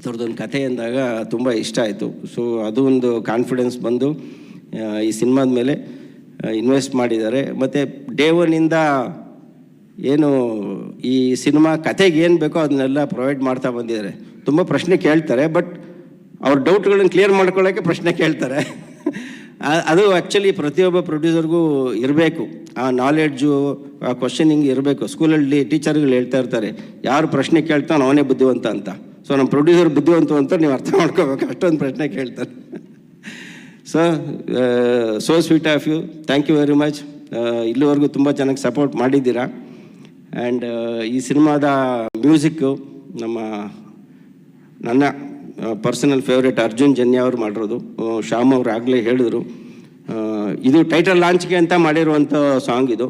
ಈ ಥರದ್ದೊಂದು ಕಥೆ ಅಂದಾಗ ತುಂಬ ಇಷ್ಟ ಆಯಿತು. ಸೊ ಅದು ಒಂದು ಕಾನ್ಫಿಡೆನ್ಸ್ ಬಂದು ಈ ಸಿನಿಮಾದ ಮೇಲೆ ಇನ್ವೆಸ್ಟ್ ಮಾಡಿದ್ದಾರೆ. ಮತ್ತು ಡೇ ಒನ್ನಿಂದ ಏನು ಈ ಸಿನಿಮಾ ಕತೆಗೆ ಏನು ಬೇಕೋ ಅದನ್ನೆಲ್ಲ ಪ್ರೊವೈಡ್ ಮಾಡ್ತಾ ಬಂದಿದ್ದಾರೆ. ತುಂಬ ಪ್ರಶ್ನೆ ಕೇಳ್ತಾರೆ ಬಟ್ ಅವ್ರ ಡೌಟ್ಗಳನ್ನ ಕ್ಲಿಯರ್ ಮಾಡ್ಕೊಳ್ಳೋಕ್ಕೆ ಪ್ರಶ್ನೆ ಕೇಳ್ತಾರೆ. ಅದು ಆ್ಯಕ್ಚುಲಿ ಪ್ರತಿಯೊಬ್ಬ ಪ್ರೊಡ್ಯೂಸರ್ಗೂ ಇರಬೇಕು. ಆ ನಾಲೆಡ್ಜು ಆ ಕ್ವಶನಿಂಗ್ ಇರಬೇಕು. ಸ್ಕೂಲಲ್ಲಿ ಟೀಚರ್ಗಳು ಹೇಳ್ತಾ ಇರ್ತಾರೆ, ಯಾರು ಪ್ರಶ್ನೆ ಕೇಳ್ತಾನೋ ಅವನೇ ಬುದ್ಧಿವಂತ ಅಂತ. ಸೊ ನಮ್ಮ ಪ್ರೊಡ್ಯೂಸರ್ ಬುದ್ಧಿವಂತ ಅಂತ ನೀವು ಅರ್ಥ ಮಾಡ್ಕೋಬೇಕು. ಅಷ್ಟೊಂದು ಪ್ರಶ್ನೆ ಕೇಳ್ತಾರೆ. So so sweet of you thank you very much ಇಲ್ಲಿವರೆಗೂ ತುಂಬ ಚೆನ್ನಾಗಿ ಸಪೋರ್ಟ್ ಮಾಡಿದ್ದೀರಾ? ಆ್ಯಂಡ್ ಈ ಸಿನಿಮಾದ ಮ್ಯೂಸಿಕ್ಕು ನಮ್ಮ, ನನ್ನ ಪರ್ಸನಲ್ ಫೇವ್ರೇಟ್ ಅರ್ಜುನ್ ಜನ್ಯ ಅವರು ಮಾಡಿರೋದು. ಶ್ಯಾಮ್ ಅವರು ಆಗಲೇ ಹೇಳಿದರು. ಇದು ಟೈಟಲ್ ಲಾಂಚ್ಗೆ ಅಂತ ಮಾಡಿರುವಂಥ ಸಾಂಗ್ ಇದು.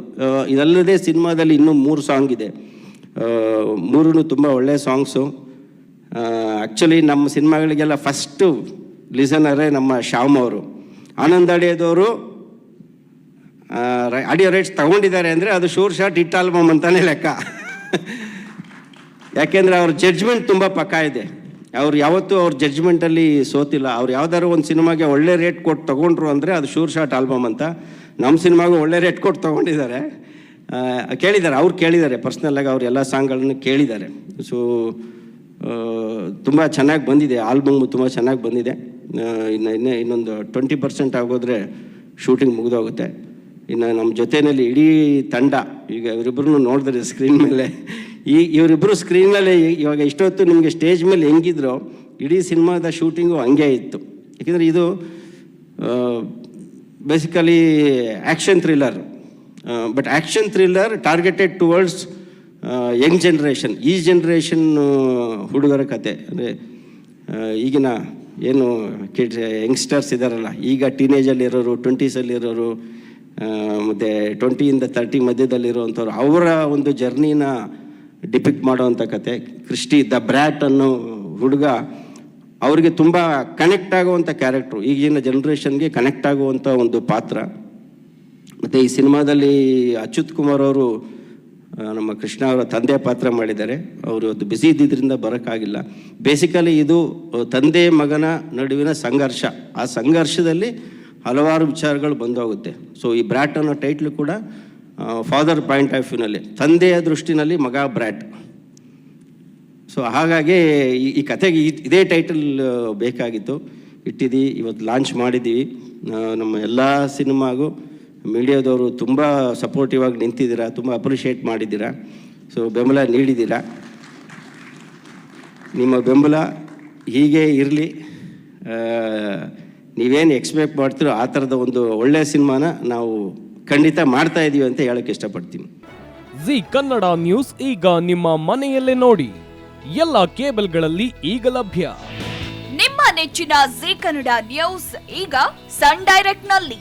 ಇದಲ್ಲದೆ ಸಿನಿಮಾದಲ್ಲಿ ಇನ್ನೂ ಮೂರು ಸಾಂಗ್ ಇದೆ. ಮೂರೂ ತುಂಬ ಒಳ್ಳೆಯ ಸಾಂಗ್ಸು ಆ್ಯಕ್ಚುಲಿ ನಮ್ಮ ಸಿನಿಮಾಗಳಿಗೆಲ್ಲ ಫಸ್ಟು ಲಿಸನರೇ ನಮ್ಮ ಶ್ಯಾಮ್ ಅವರು. ಆನಂದ್ ಅಡಿಯದವರು ಆಡಿಯೋ ರೈಟ್ಸ್ ತಗೊಂಡಿದ್ದಾರೆ ಅಂದರೆ ಅದು ಶೂರ್ ಶಾಟ್ ಹಿಟ್ ಆಲ್ಬಮ್ ಅಂತಲೇ ಲೆಕ್ಕ. ಯಾಕೆಂದರೆ ಅವ್ರ ಜಡ್ಜ್ಮೆಂಟ್ ತುಂಬ ಪಕ್ಕ ಇದೆ. ಅವ್ರು ಯಾವತ್ತೂ ಅವ್ರ ಜಡ್ಜ್ಮೆಂಟಲ್ಲಿ ಸೋತಿಲ್ಲ. ಅವ್ರು ಯಾವ್ದಾದ್ರು ಒಂದು ಸಿನಿಮಾಗೆ ಒಳ್ಳೆ ರೇಟ್ ಕೊಟ್ಟು ತೊಗೊಂಡ್ರು ಅಂದರೆ ಅದು ಶೂರ್ ಶಾಟ್ ಆಲ್ಬಮ್ ಅಂತ. ನಮ್ಮ ಸಿನಿಮಾಗೂ ಒಳ್ಳೆ ರೇಟ್ ಕೊಟ್ಟು ತೊಗೊಂಡಿದ್ದಾರೆ. ಕೇಳಿದ್ದಾರೆ, ಅವ್ರು ಕೇಳಿದ್ದಾರೆ. ಪರ್ಸ್ನಲ್ಲಾಗಿ ಅವ್ರು ಎಲ್ಲ ಸಾಂಗ್ಗಳನ್ನು ಕೇಳಿದ್ದಾರೆ. ಸೊ ತುಂಬ ಚೆನ್ನಾಗಿ ಬಂದಿದೆ. ಆಲ್ಬಮ್ ತುಂಬ ಚೆನ್ನಾಗಿ ಬಂದಿದೆ. ಇನ್ನು, ಇನ್ನೇ, ಇನ್ನೊಂದು ಟ್ವೆಂಟಿ ಪರ್ಸೆಂಟ್ ಆಗೋದ್ರೆ ಶೂಟಿಂಗ್ ಮುಗಿದೋಗುತ್ತೆ. ಇನ್ನು ನಮ್ಮ ಜೊತೆಯಲ್ಲಿ ಇಡೀ ತಂಡ, ಈಗ ಇವರಿಬ್ಬರನ್ನು ನೋಡಿದ್ರೆ ಸ್ಕ್ರೀನ್ ಮೇಲೆ. ಈ ಇವರಿಬ್ಬರು ಸ್ಕ್ರೀನ್ ಮೇಲೆ ಇವಾಗ ಇಷ್ಟೊತ್ತು ನಿಮಗೆ ಸ್ಟೇಜ್ ಮೇಲೆ ಹೆಂಗಿದ್ರು, ಇಡೀ ಸಿನಿಮಾದ ಶೂಟಿಂಗು ಹಂಗೆ ಇತ್ತು. ಯಾಕೆಂದರೆ ಇದು basically action thriller but action thriller targeted towards young generation ಈ ಜನ್ರೇಷನ್ ಹುಡುಗರ ಕತೆ, ಅಂದರೆ ಈಗಿನ ಏನು ಕಿಡ್ ಯಂಗ್ಸ್ಟರ್ಸ್ ಇದ್ದಾರಲ್ಲ ಈಗ ಟೀನೇಜಲ್ಲಿರೋರು ಟ್ವೆಂಟೀಸಲ್ಲಿರೋರು ಮತ್ತು ಟ್ವೆಂಟಿಯಿಂದ ತರ್ಟಿ ಮಧ್ಯದಲ್ಲಿರುವಂಥವ್ರು ಅವರ ಒಂದು ಜರ್ನಿನ ಡಿಪಿಕ್ಟ್ ಮಾಡುವಂಥ ಕತೆ. ಕ್ರಿಸ್ಟಿ ದ ಬ್ರ್ಯಾಟ್ ಅನ್ನೋ ಹುಡುಗ, ಅವರಿಗೆ ತುಂಬ ಕನೆಕ್ಟ್ ಆಗುವಂಥ ಕ್ಯಾರೆಕ್ಟ್ರು ಈಗಿನ ಜನ್ರೇಷನ್ಗೆ ಕನೆಕ್ಟ್ ಆಗುವಂಥ ಒಂದು ಪಾತ್ರ. ಮತ್ತು ಈ ಸಿನಿಮಾದಲ್ಲಿ ಅಚ್ಯುತ್ ಕುಮಾರ್ ಅವರು ನಮ್ಮ ಕೃಷ್ಣ ಅವರ ತಂದೆ ಪಾತ್ರ ಮಾಡಿದ್ದಾರೆ. ಅವರು ಅದು ಬಿಸಿ ಇದ್ದಿದ್ದರಿಂದ ಬರೋಕ್ಕಾಗಿಲ್ಲ. ಬೇಸಿಕಲಿ ಇದು ತಂದೆ ಮಗನ ನಡುವಿನ ಸಂಘರ್ಷ. ಆ ಸಂಘರ್ಷದಲ್ಲಿ ಹಲವಾರು ವಿಚಾರಗಳು ಬಂದೋಗುತ್ತೆ. ಸೊ ಈ ಬ್ರ್ಯಾಟ್ ಅನ್ನೋ ಟೈಟ್ಲು ಕೂಡ ಫಾದರ್ ಪಾಯಿಂಟ್ ಆಫ್ ವ್ಯೂನಲ್ಲಿ ತಂದೆಯ ದೃಷ್ಟಿನಲ್ಲಿ ಮಗ ಬ್ರ್ಯಾಟ್ ಸೊ ಹಾಗಾಗಿ ಈ- ಕಥೆಗೆ ಇದೇ ಟೈಟಲ್ ಬೇಕಾಗಿತ್ತು. ಇಟ್ಟಿದ್ದೀವಿ ಇವತ್ತು ಲಾಂಚ್ ಮಾಡಿದ್ದೀವಿ ನಮ್ಮ ಎಲ್ಲ ಸಿನಿಮಾಗೂ ಮೀಡಿಯಾದವರು ತುಂಬ ಸಪೋರ್ಟಿವ್ ಆಗಿ ನಿಂತಿದ್ದೀರಾ ತುಂಬ ಅಪ್ರಿಷಿಯೇಟ್ ಮಾಡಿದ್ದೀರಾ. ಸೊ ಬೆಂಬಲ ನೀಡಿದ್ದೀರಾ. ನಿಮ್ಮ ಬೆಂಬಲ ಹೀಗೆ ಇರಲಿ. ನೀವೇನು ಎಕ್ಸ್ಪೆಕ್ಟ್ ಮಾಡ್ತೀರೋ ಆ ಥರದ ಒಂದು ಒಳ್ಳೆಯ ಸಿನಿಮಾನ ನಾವು ಖಂಡಿತ ಮಾಡ್ತಾ ಇದ್ದೀವಿ ಅಂತ ಹೇಳೋಕ್ಕೆ ಇಷ್ಟಪಡ್ತೀನಿ. ಜಿ ಕನ್ನಡ ನ್ಯೂಸ್ ಈಗ ನಿಮ್ಮ ಮನೆಯಲ್ಲೇ ನೋಡಿ. ಎಲ್ಲ ಕೇಬಲ್ಗಳಲ್ಲಿ ಈಗ ಲಭ್ಯ. ನಿಮ್ಮ ನೆಚ್ಚಿನ ಜಿ ಕನ್ನಡ ನ್ಯೂಸ್ ಈಗ ಸನ್ ಡೈರೆಕ್ಟ್ನಲ್ಲಿ